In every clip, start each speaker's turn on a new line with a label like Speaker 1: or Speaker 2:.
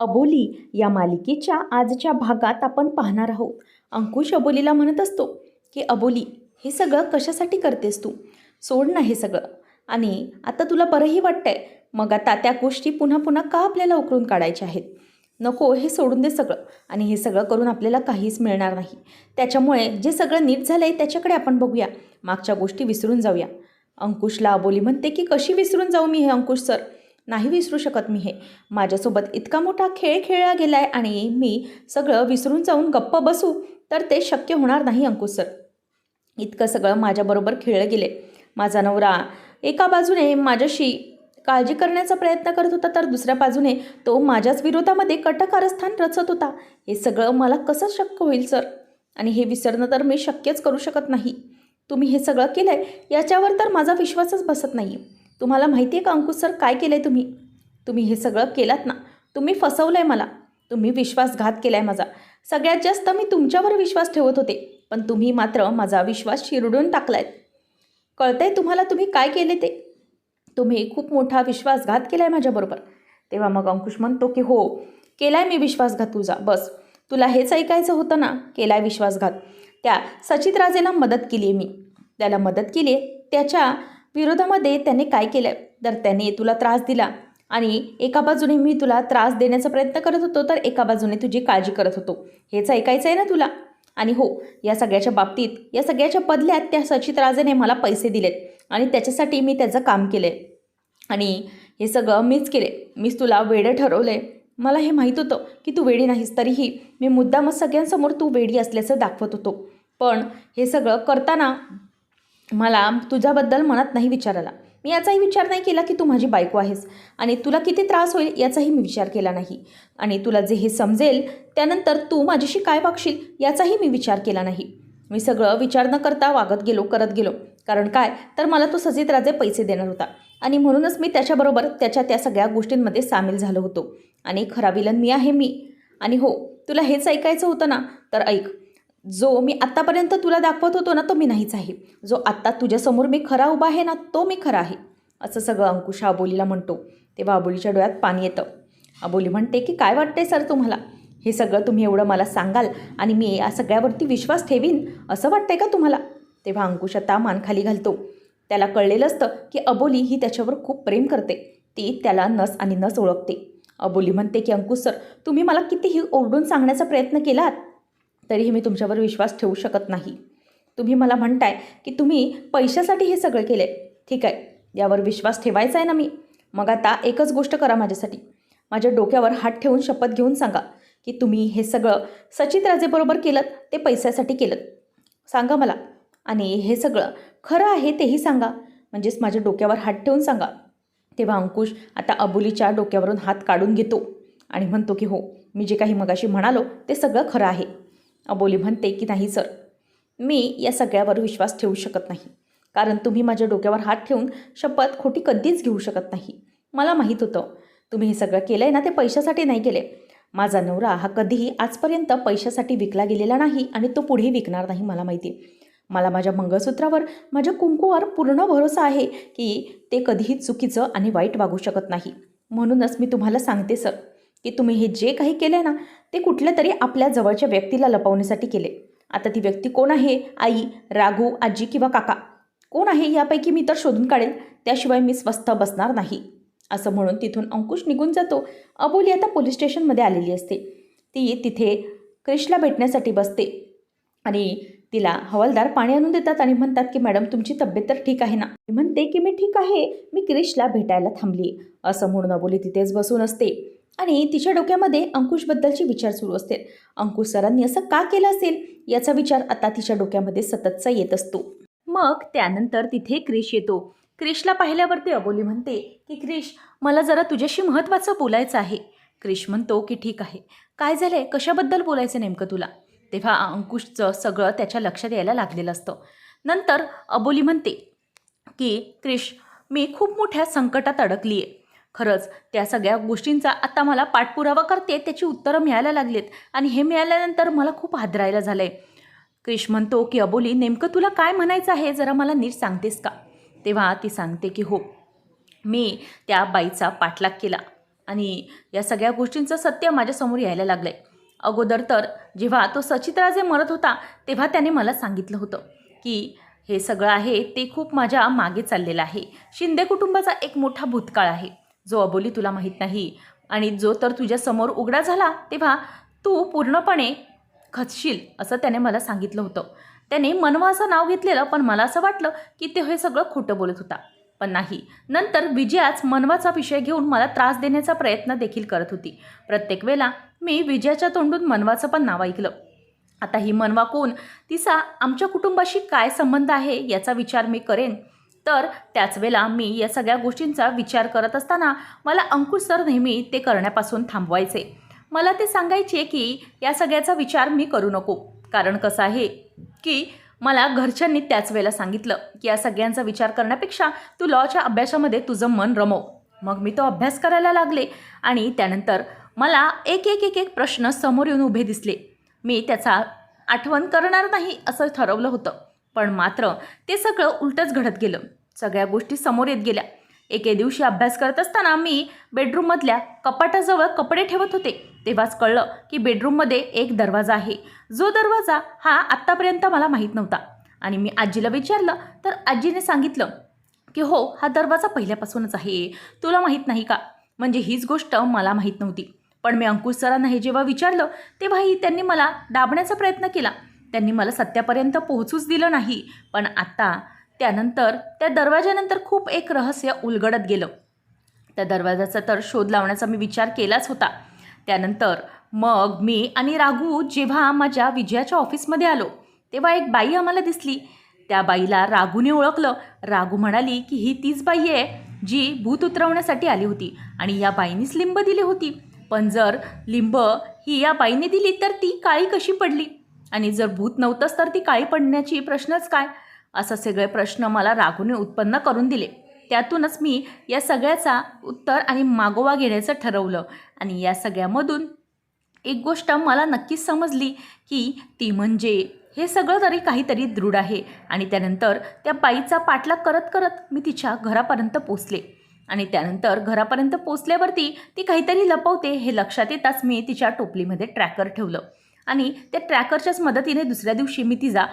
Speaker 1: अबोली या मालिकेच्या आजच्या भागात आपण पाहणार आहोत. अंकुश अबोलीला म्हणत असतो की अबोली हे सगळं कशासाठी करतेस तू? सोड ना हे सगळं. आणि आता तुला बरंही वाटतंय. मग आता त्या गोष्टी पुन्हा पुन्हा का आपल्याला उकरून काढायच्या आहेत? नको हे सोडून दे सगळं. आणि हे सगळं करून आपल्याला काहीच मिळणार नाही. त्याच्यामुळे जे सगळं नीट झालं आहे त्याच्याकडे आपण बघूया. मागच्या गोष्टी विसरून जाऊया. अंकुशला अबोली म्हणते की कशी विसरून जाऊ मी हे अंकुश सर? नाही विसरू शकत मी हे. माझ्यासोबत इतका मोठा खेळ खेळला गेला आहे आणि मी सगळं विसरून जाऊन गप्प बसू तर ते शक्य होणार नाही अंकुश सर. इतकं सगळं माझ्याबरोबर खेळलं गेले. माझा नवरा एका बाजूने माझ्याशी काळजी करण्याचा प्रयत्न करत होता तर दुसऱ्या बाजूने तो माझ्याच विरोधामध्ये कटकारस्थान रचत होता. हे सगळं मला कसं शक्य होईल सर? आणि हे विसरणं तर मी शक्यच करू शकत नाही. तुम्ही हे सगळं केलं आहे याच्यावर तर माझा विश्वासच बसत नाही तुम्हाला माहिती आहे का अंकुश सर काय केलं आहे तुम्ही? तुम्ही हे सगळं केलात ना. तुम्ही फसवलं आहे मला. तुम्ही विश्वासघात केला आहे माझा. सगळ्यात जास्त मी तुमच्यावर विश्वास ठेवत होते पण तुम्ही मात्र माझा विश्वास शिरडून टाकला आहे कळतंय तुम्हाला तुम्ही काय केले ते? तुम्ही खूप मोठा विश्वासघात केला आहे माझ्याबरोबर तेव्हा मग अंकुश म्हणतो की हो केला आहे मी विश्वासघात तुझा. बस तुला हेच ऐकायचं होतं ना केला आहे विश्वासघात. त्या सचित राजेला मदत केली आहे मी. त्याला मदत केली आहे त्याच्या विरोधामध्ये त्याने काय केलं आहे तर त्याने तुला त्रास दिला. आणि एका बाजूने मी तुला त्रास देण्याचा प्रयत्न करत होतो तर एका बाजूने तुझी काळजी करत होतो. हेच ऐकायचं आहे ना तुला? आणि हो या सगळ्याच्या बाबतीत या सगळ्याच्या बदल्यात त्या सचित राजेने मला पैसे दिलेत आणि त्याच्यासाठी मी त्याचं काम केलं आहे आणि हे सगळं मीच केले मीच तुला वेडं ठरवलं आहे मला हे माहीत होतं की तू वेडी नाहीस तरीही मी मुद्दामच सगळ्यांसमोर तू वेडी असल्याचं दाखवत होतो. पण हे सगळं करताना मला तुझ्याबद्दल मनात नाही विचार आला मी याचाही विचार नाही केला की तू माझी बायको आहेस आणि तुला किती त्रास होईल याचाही मी विचार केला नाही. आणि तुला जे हे समजेल त्यानंतर तू माझ्याशी काय वागशील याचाही मी विचार केला नाही. मी सगळं विचार न करता वागत गेलो करत गेलो. कारण काय? तर मला तो सजित राजे पैसे देणार होता. आणि म्हणूनच मी त्याच्याबरोबर त्याच्या त्या सगळ्या गोष्टींमध्ये सामील झालो होतो. आणि खरा विलन मी आहे मी. आणि हो तुला हेच ऐकायचं होतं ना? तर ऐक. जो मी आत्तापर्यंत तुला दाखवत होतो ना तो मी नाहीच आहे. जो आत्ता तुझ्यासमोर मी खरा उभा आहे ना तो मी खरा आहे. असं सगळं अंकुश अबोलीला म्हणतो. तेव्हा अबोलीच्या डोळ्यात पाणी येतं. अबोली म्हणते की काय वाटतंय सर तुम्हाला? हे सगळं तुम्ही एवढं मला सांगाल आणि मी या सगळ्यावरती विश्वास ठेवीन? असं वाटतंय का तुम्हाला? तेव्हा अंकुश आता मान खाली घालतो. त्याला कळलेलं असतं की अबोली ही त्याच्यावर खूप प्रेम करते. ती त्याला नस आणि नस ओळखते. अबोली म्हणते की अंकुश सर तुम्ही मला कितीही ओरडून सांगण्याचा प्रयत्न केलात तरीही मी तुमच्यावर विश्वास ठेवू शकत नाही. तुम्ही मला म्हणताय की तुम्ही पैशासाठी हे सगळं केलं. आहे ठीक आहे यावर विश्वास ठेवायचा आहे ना मी? मग आता एकच गोष्ट करा माझ्यासाठी. माझ्या डोक्यावर हात ठेवून शपथ घेऊन सांगा की तुम्ही हे सगळं सचित राजेबरोबर केलं ते पैशासाठी केलं सांगा मला. आणि हे सगळं खरं आहे तेही सांगा. म्हणजेच माझ्या डोक्यावर हात ठेवून सांगा. तेव्हा अंकुश आता अबोलीच्या डोक्यावरून हात काढून घेतो आणि म्हणतो की हो मी जे काही मगाशी म्हणालो ते सगळं खरं आहे. अबोली म्हणते की नाही सर मी या सगळ्यावर विश्वास ठेवू शकत नाही. कारण तुम्ही माझ्या डोक्यावर हात ठेवून शपथ खोटी कधीच घेऊ शकत नाही. मला माहीत होतं तुम्ही हे सगळं केलं आहे ना ते पैशासाठी नाही केले. माझा नवरा हा कधीही आजपर्यंत पैशासाठी विकला गेलेला नाही आणि तो पुढेही विकणार नाही मला माहिती. आहे मला माझ्या मंगळसूत्रावर माझ्या कुंकूवर पूर्ण भरोसा आहे की ते कधीही चुकीचं आणि वाईट वागू शकत नाही. म्हणूनच मी तुम्हाला सांगते सर की तुम्ही हे जे काही केलं आहे ना ते कुठल्या तरी आपल्या जवळच्या व्यक्तीला लपवण्यासाठी केले आता ती व्यक्ती कोण आहे? आई राघू आजी किंवा काका? कोण आहे? यापैकी मी तर शोधून काढेल. त्याशिवाय मी स्वस्थ बसणार नाही. असं म्हणून तिथून अंकुश निघून जातो. अबोली आता पोलीस स्टेशनमध्ये आलेली असते. ती तिथे क्रिशला भेटण्यासाठी बसते. आणि तिला हवालदार पाणी आणून देतात आणि म्हणतात की मॅडम तुमची तब्येत तर ठीक आहे ना? म्हणते की मी ठीक आहे. मी क्रिशला भेटायला थांबली असं म्हणून अबोली तिथेच बसून असते. आणि तिच्या डोक्यामध्ये अंकुशबद्दलचे विचार सुरू असतील. अंकुश सरांनी असं का केलं असेल? याचा विचार आता तिच्या डोक्यामध्ये सततचा येत असतो. मग त्यानंतर तिथे क्रिश येतो. क्रिशला पाहिल्यावरती अबोली म्हणते की क्रिश मला जरा तुझ्याशी महत्त्वाचं बोलायचं आहे. क्रिश म्हणतो की ठीक आहे. काय झालं आहे कशाबद्दल बोलायचं नेमकं तुला? तेव्हा अंकुशचं सगळं त्याच्या लक्षात यायला लागलेलं असतं. नंतर अबोली म्हणते की क्रिश मी खूप मोठ्या संकटात अडकली आहे खरंच त्या सगळ्या गोष्टींचा आता मला पाठपुरावा करते त्याची उत्तरं मिळायला लागलीत. आणि हे मिळाल्यानंतर मला खूप हादरायला झालं आहे क्रिश म्हणतो की अबोली नेमकं तुला काय म्हणायचं आहे? जरा मला नीट सांगतेस का? तेव्हा ती सांगते की हो मी त्या बाईचा पाठलाग केला आणि या सगळ्या गोष्टींचं सत्य माझ्यासमोर यायला लागलं आहे अगोदर तर जेव्हा तो सचित्राजे मरत होता तेव्हा त्याने मला सांगितलं होतं की हे सगळं आहे ते खूप माझ्या मागे चाललेलं आहे. शिंदे कुटुंबाचा एक मोठा भूतकाळ आहे. जो अबोली तुला माहीत नाही. आणि जो तर तुझ्यासमोर उघडा झाला तेव्हा तू पूर्णपणे खचशील असं त्याने मला सांगितलं होतं. त्याने मनवा असं नाव घेतलेलं पण मला असं वाटलं की ते हे सगळं खोटं बोलत होता. पण नाही. नंतर विजयाच मनवाचा विषय घेऊन मला त्रास देण्याचा प्रयत्न देखील करत होती. प्रत्येक वेळेला मी विजयाच्या तोंडून मनवाचं पण नाव ऐकलं. आता ही मनवा कोण? तिचा आमच्या कुटुंबाशी काय संबंध आहे याचा विचार मी करेन. तर त्याच वेळेला मी या सगळ्या गोष्टींचा विचार करत असताना मला अंकुश सर नेहमी ते करण्यापासून थांबवायचे. मला ते सांगायचे की या सगळ्याचा विचार मी करू नको. कारण कसं आहे की मला घरच्यांनी त्याच वेळेला सांगितलं की या सगळ्यांचा विचार करण्यापेक्षा तू लॉच्या अभ्यासामध्ये तुझं मन रमव. मग मी तो अभ्यास करायला लागले आणि त्यानंतर मला एक एक एक एक प्रश्न समोर येऊन उभे दिसले. मी त्याचा आठवण करणार नाही असं ठरवलं होतं. पण मात्र ते सगळं उलटंच घडत गेलं. सगळ्या गोष्टी समोर येत गेल्या. एके दिवशी अभ्यास करत असताना मी बेडरूममधल्या कपाटाजवळ कपडे ठेवत होते. तेव्हाच कळलं की बेडरूममध्ये एक दरवाजा आहे. जो दरवाजा हा आत्तापर्यंत मला माहीत नव्हता. आणि मी आजीला विचारलं तर आजीने सांगितलं की हो हा दरवाजा पहिल्यापासूनच आहे. तुला माहीत नाही का? म्हणजे हीच गोष्ट मला माहीत नव्हती. पण मी अंकुश सरांना हे जेव्हा विचारलं तेव्हाही त्यांनी मला दाबण्याचा प्रयत्न केला. त्यांनी मला सत्यापर्यंत पोहोचूच दिलं नाही. पण आत्ता त्यानंतर त्या दरवाजानंतर खूप एक रहस्य उलगडत गेलं. त्या दरवाजाचा तर शोध लावण्याचा मी विचार केलाच होता. त्यानंतर मग मी आणि राघू जेव्हा माझ्या विजयाच्या ऑफिसमध्ये आलो तेव्हा एक बाई आम्हाला दिसली. त्या बाईला राघूने ओळखलं. राघू म्हणाली की ही तीच बाई आहे जी भूत उतरवण्यासाठी आली होती आणि या बाईनीच लिंब दिली होती. पण जर लिंब ही या बाईने दिली तर ती काळी कशी पडली? आणि जर भूत नव्हतंच तर ती काळी पडण्याची प्रश्नच काय? असं सगळे प्रश्न मला राघूने उत्पन्न करून दिले. त्यातूनच मी या सगळ्याचा उत्तर आणि मागोवा घेण्याचं ठरवलं आणि या सगळ्यामधून एक गोष्ट मला नक्कीच समजली की ती म्हणजे हे सगळं तरी काहीतरी दृढ आहे आणि त्यानंतर त्या बाईचा पाठलाग करत करत मी तिच्या घरापर्यंत पोचले. आणि त्यानंतर घरापर्यंत पोचल्यावरती ती काहीतरी लपवते हे लक्षात येताच मी तिच्या टोपलीमध्ये ट्रॅकर ठेवलं. आणि त्या ट्रॅकरच्याच मदतीने दुसऱ्या दिवशी मी तिचा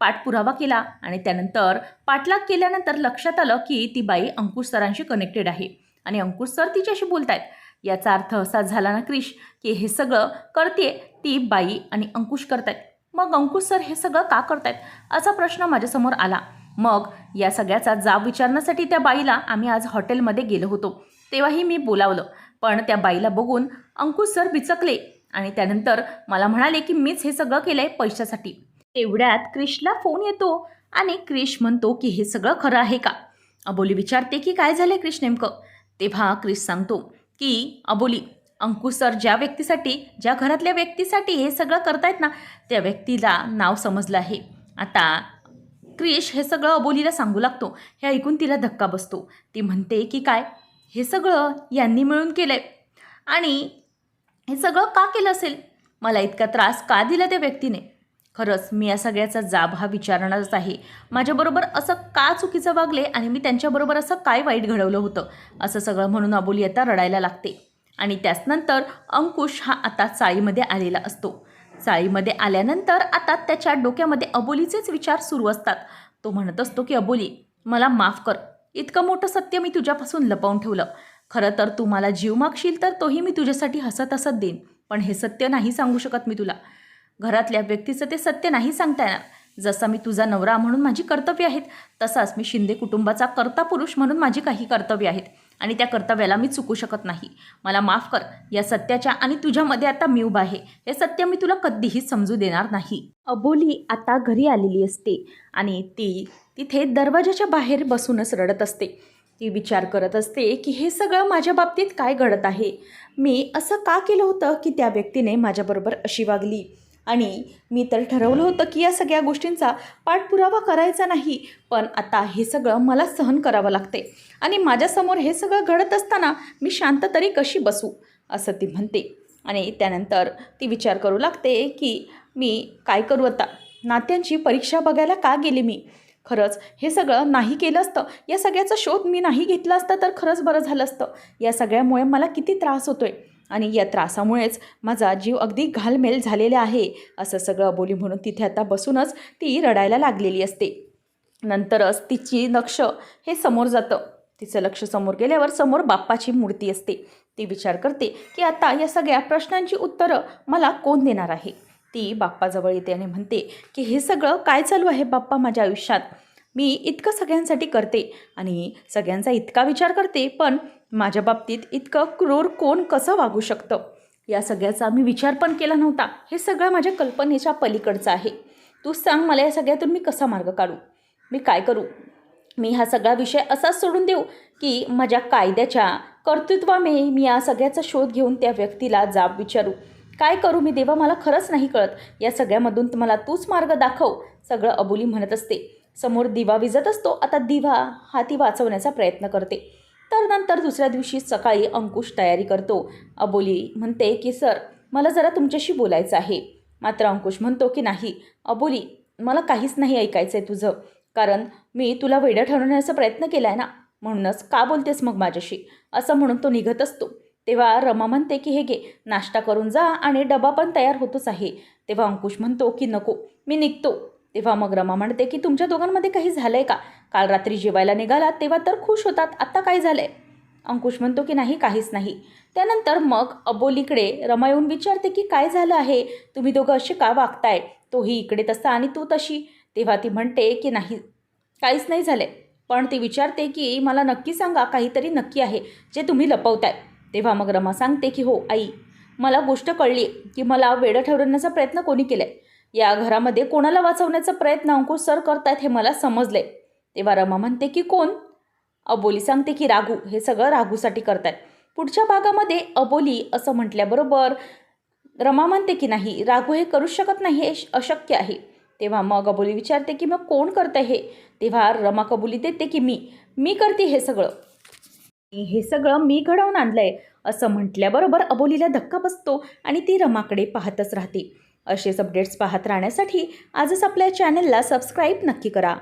Speaker 1: पाठपुरावा केला आणि त्यानंतर पाठलाग केल्यानंतर लक्षात आलं की ती बाई अंकुश सरांशी कनेक्टेड आहे. आणि अंकुश सर तिच्याशी बोलत आहेत याचा अर्थ असा झाला ना क्रिश की हे सगळं करते ती बाई आणि अंकुश करतायत. मग अंकुश सर हे सगळं का करतायत? असा प्रश्न माझ्यासमोर आला. मग या सगळ्याचा जाब विचारण्यासाठी त्या बाईला आम्ही आज हॉटेलमध्ये गेलो होतो. तेव्हाही मी बोलावलं. पण त्या बाईला बघून अंकुश सर बिचकले. आणि त्यानंतर मला म्हणाले की मीच हे सगळं केलं आहे पैशासाठी. तेवढ्यात क्रिशला फोन येतो आणि क्रिश म्हणतो की हे सगळं खरं आहे का? अबोली विचारते की काय झालं क्रिश नेमकं? तेव्हा क्रिश सांगतो की अबोली अंकुश सर ज्या व्यक्तीसाठी ज्या घरातल्या व्यक्तीसाठी हे सगळं करतायत ना त्या व्यक्तीला नाव समजलं आहे. आता क्रिश हे सगळं अबोलीला सांगू लागतो. हे ऐकून तिला धक्का बसतो. ती म्हणते की काय? हे सगळं यांनी मिळून केलं आहे आणि हे सगळं का केलं असेल? मला इतका त्रास का दिला त्या व्यक्तीने? खरंच मी या सगळ्याचा जाब हा विचारणारच आहे. माझ्याबरोबर असं का चुकीचं वागले आणि मी त्यांच्याबरोबर असं काय वाईट घडवलं होतं? असं सगळं म्हणून अबोली आता रडायला लागते. आणि त्याचनंतर अंकुश हा आता चाळीमध्ये आलेला असतो. चाळीमध्ये आल्यानंतर आता त्याच्या डोक्यामध्ये अबोलीचेच विचार सुरू असतात. तो म्हणत असतो की अबोली मला माफ कर. इतकं मोठं सत्य मी तुझ्यापासून लपवून ठेवलं. खरं तर तू मला जीव मागशील तर तोही मी तुझ्यासाठी हसत हसत देईन. पण हे सत्य नाही सांगू शकत मी तुला. घरातल्या व्यक्तीचं ते सत्य नाही सांगता येणार. जसा मी तुझा नवरा म्हणून माझी कर्तव्य आहेत तसाच मी शिंदे कुटुंबाचा कर्ता पुरुष म्हणून माझी काही कर्तव्य आहेत. आणि त्या कर्तव्याला मी चुकू शकत नाही. मला माफ कर. या सत्याच्या आणि तुझ्यामध्ये आता मी उभा आहे. हे सत्य मी तुला कधीही समजू देणार नाही. अबोली आता घरी आलेली असते आणि ती तिथे दरवाजाच्या बाहेर बसूनच रडत असते. ती विचार करत असते की हे सगळं माझ्या बाबतीत काय घडत आहे? मी असं का केलं होतं की त्या व्यक्तीने माझ्याबरोबर अशी वागली? आणि मी तर ठरवलं होतं की या सगळ्या गोष्टींचा पाठपुरावा करायचा नाही पण आता हे सगळं मला सहन करावं लागते. आणि माझ्यासमोर हे सगळं घडत असताना मी शांत तरी कशी बसू? असं ती म्हणते. आणि त्यानंतर ती विचार करू लागते की मी काय करू आता? नात्यांची परीक्षा बघायला का गेले मी? खरंच हे सगळं नाही केलं असतं. या सगळ्याचा शोध मी नाही घेतला असता तर खरंच बरं झालं असतं. या सगळ्यामुळे मला किती त्रास होतो आहे आणि या त्रासामुळेच माझा जीव अगदी घालमेल झालेला आहे असं सगळं अबोली म्हणून तिथे आता बसूनच ती रडायला लागलेली असते. नंतरच तिची लक्ष हे समोर जातं. तिचं लक्ष समोर गेल्यावर समोर बाप्पाची मूर्ती असते. ती विचार करते की आता या सगळ्या प्रश्नांची उत्तरं मला कोण देणार आहे? ती बाप्पाजवळ येते आणि म्हणते की हे सगळं काय चालू आहे बाप्पा माझ्या आयुष्यात? मी इतकं सगळ्यांसाठी करते आणि सगळ्यांचा इतका विचार करते पण माझ्या बाबतीत इतकं क्रूर कोण कसं वागू शकतं? या सगळ्याचा मी विचार पण केला नव्हता. हे सगळं माझ्या कल्पनेच्या पलीकडचं आहे. तू सांग मला या सगळ्यातून मी कसा मार्ग काढू? मी काय करू? मी हा सगळा विषय असाच सोडून देऊ की माझ्या कायद्याच्या कर्तृत्वामुळे मी या सगळ्याचा शोध घेऊन त्या व्यक्तीला जाब विचारू? काय करू मी देवा मला खरंच नाही कळत. या सगळ्यामधून मला तूच मार्ग दाखव सगळं अबोली म्हणत असते. समोर दिवा विजत असतो आता दिवा हा ती वाचवण्याचा प्रयत्न करते. तर नंतर दुसऱ्या दिवशी सकाळी अंकुश तयारी करतो. अबोली म्हणते की सर मला जरा तुमच्याशी बोलायचं आहे. मात्र अंकुश म्हणतो की नाही अबोली मला काहीच नाही ऐकायचं आहे तुझं. कारण मी तुला वेडं ठरवण्याचा प्रयत्न केला आहे ना. म्हणूनच का बोलतेस मग माझ्याशी? असं म्हणून तो निघत असतो. तेव्हा रमा म्हणते की हे घे नाश्ता करून जा आणि डबा पण तयार होतोच आहे. तेव्हा अंकुश म्हणतो की नको मी निघतो. तेव्हा मग रमा म्हणते की तुमच्या दोघांमध्ये काही झालं आहे का? काल रात्री जेवायला निघालात तेव्हा तर खुश होतात. आत्ता काय झालं आहे अंकुश म्हणतो की नाही काहीच नाही. त्यानंतर मग अबोलीकडे रमा येऊन विचारते की काय झालं आहे? तुम्ही दोघं असे का वागताय? तोही इकडे तसा आणि तू तशी. तेव्हा ती म्हणते की नाही काहीच नाही झालं पण ती विचारते की मला नक्की सांगा काहीतरी नक्की आहे जे तुम्ही लपवताय. तेव्हा मग रमा सांगते की हो आई मला गोष्ट कळली की मला वेडं ठरवण्याचा प्रयत्न कोणी केला आहे या घरामध्ये कोणाला वाचवण्याचा प्रयत्न अंकुश सर करतायत हे मला समजले तेव्हा रमा म्हणते की कोण? अबोली सांगते की राघू हे सगळं राघूसाठी करतायत. पुढच्या भागामध्ये अबोली असं म्हटल्याबरोबर रमा म्हणते की नाही राघू हे करूच शकत नाही हे अशक्य आहे. तेव्हा मग अबोली विचारते की मग कोण करतं हे? तेव्हा रमा कबुली देते की मी मी करते हे सगळं. हे सगळं मी घडवून आणलंय असं म्हटल्याबरोबर अबोलीला धक्का बसतो आणि ती रमाकडे पाहतच राहते. असेच अपडेट्स पाहत राहण्यासाठी आजच आपल्या चॅनलला सबस्क्राईब नक्की करा.